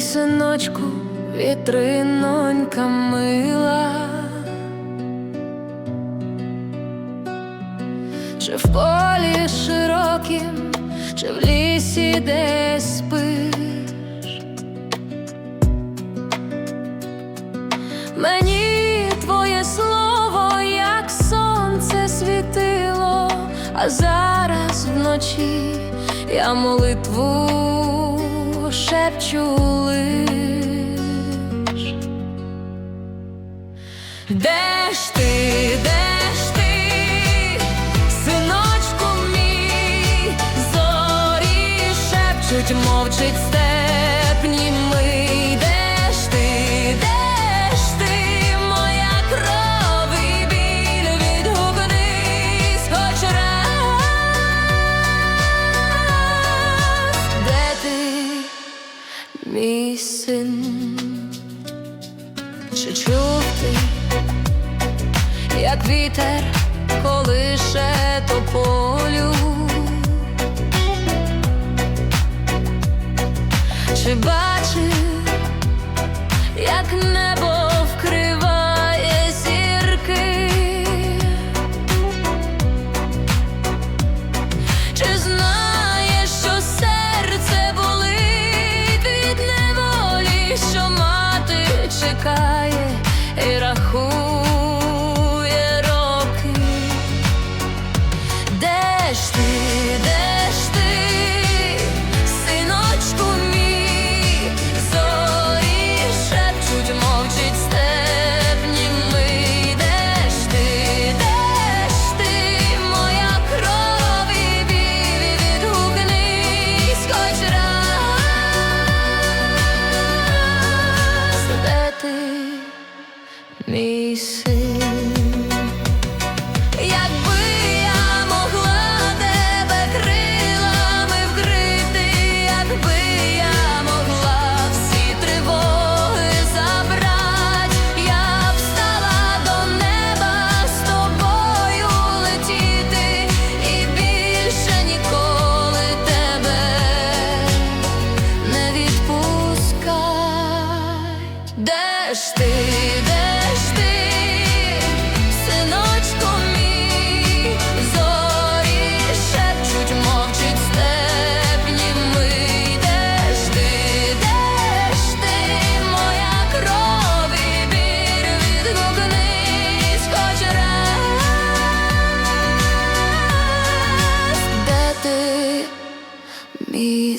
синочку, вітринонька мила, чи в полі широкім, чи в лісі десь спиш. Мені твоє слово, як сонце світило, а зараз вночі я молитву шепчу Де ж ти, де ж ти, синочку мій, зорі мовчить степ німий. Де ж ти, де ж ти, моя кров і біль, відгукнись хоч раз. Де ти, мій син? Чи чув як вітер колише тополю? Чи бачив, як небо вкриває зірки? Чи знаєш, що серце болить від неволі, що мати чекає і рахує Ж ти, де ж ти, синочку мій, зорі мовчить степ німий. Де ти, моя кров і біль, відгукнись хоч. Де ти, мій?